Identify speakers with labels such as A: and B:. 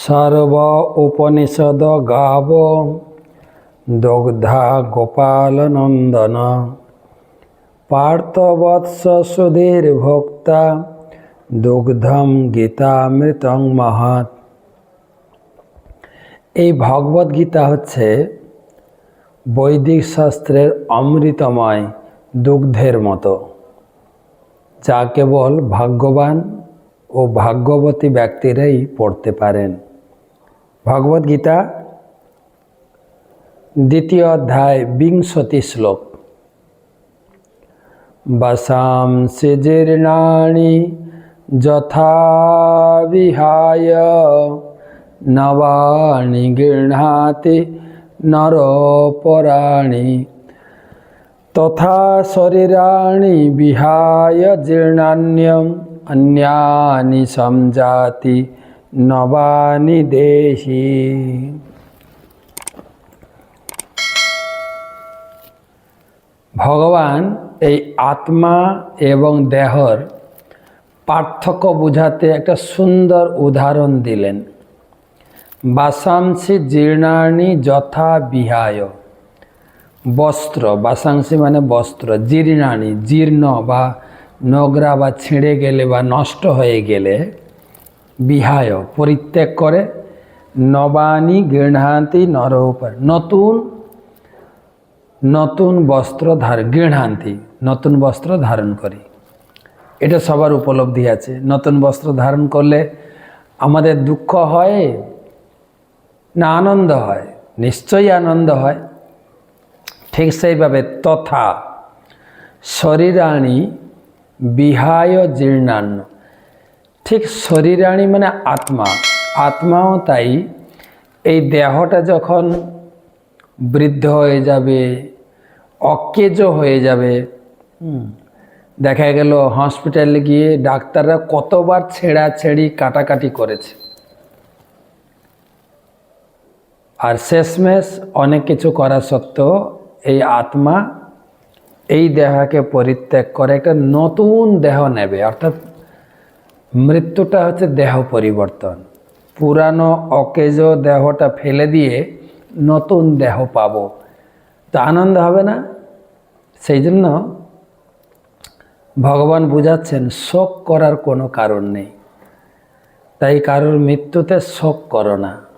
A: সর্ব উপনিষদ গাব দগ্ধা গোপাল নন্দন পার্থবৎস সুধীর ভোক্তা দুগ্ধম গীতামৃতং মহৎ এই ভগবদ গীতা হচ্ছে বৈদিক শাস্ত্রের অমৃতময় দুগ্ধের মতো, যা কেবল ভাগ্যবান ও ভাগ্যবতী ব্যক্তিরাই পড়তে পারেন। ভগবদ গীতা দ্বিতীয় অধ্যায় বিংশতি শ্লোক বসাংসি জীর্ণানি যথা বিহায় নবানি গৃহাতি নরপরাণি তথা শরীরাণি বিহায় জীর্ণান্যম অন্যানি সমজাতি নবানি দেহি ভগবান এই আত্মা এবং দেহর পার্থক্য বোঝাতে একটা সুন্দর উদাহরণ দিলেন। বাসাংসি জীর্ণানি যথা বিহায়। বস্ত্র, বাসাংসি মানে বস্ত্র জীর্ণানি জীর্ণ বা নোংরা বা ছিঁড়ে গেলে বা নষ্ট হয়ে গেলে বিহায়, পরিত্যাগ করে নবানি গৃহান্তি নর উপর। নতুন নতুন বস্ত্র ধার, গৃহান্তি, নতুন বস্ত্র ধারণ করি। এটা সবার উপলব্ধি আছে। নতুন বস্ত্র ধারণ করলে আমাদের দুঃখ হয় না আনন্দ হয়? নিশ্চয়ই আনন্দ হয়। ঠিক সেইভাবে তথা শরীরাণী বিহায় জীর্ণান্ন। ঠিক শরীরাণী মানে আত্মা। আত্মাও তাই। এই দেহটা যখন বৃদ্ধ হয়ে যাবে, অকেজ হয়ে যাবে দেখা গেল হসপিটালে গিয়ে ডাক্তাররা কতবার ছেঁড়াছেড়ি, কাটাকাটি করেছে। আর শেষমেশ অনেক কিছু করা সত্ত্বেও এই আত্মা এই দেহকে পরিত্যাগ করে একটা নতুন দেহ নেবে। অর্থাৎ মৃত্যুটা হচ্ছে দেহ পরিবর্তন। পুরানো অকেজ দেহটা ফেলে দিয়ে নতুন দেহ পাব। তো আনন্দ হবে না? সেই জন্য ভগবান বুঝাচ্ছেন, শোক করার কোনো কারণ নেই। তাই কারোর মৃত্যুতে শোক করো না।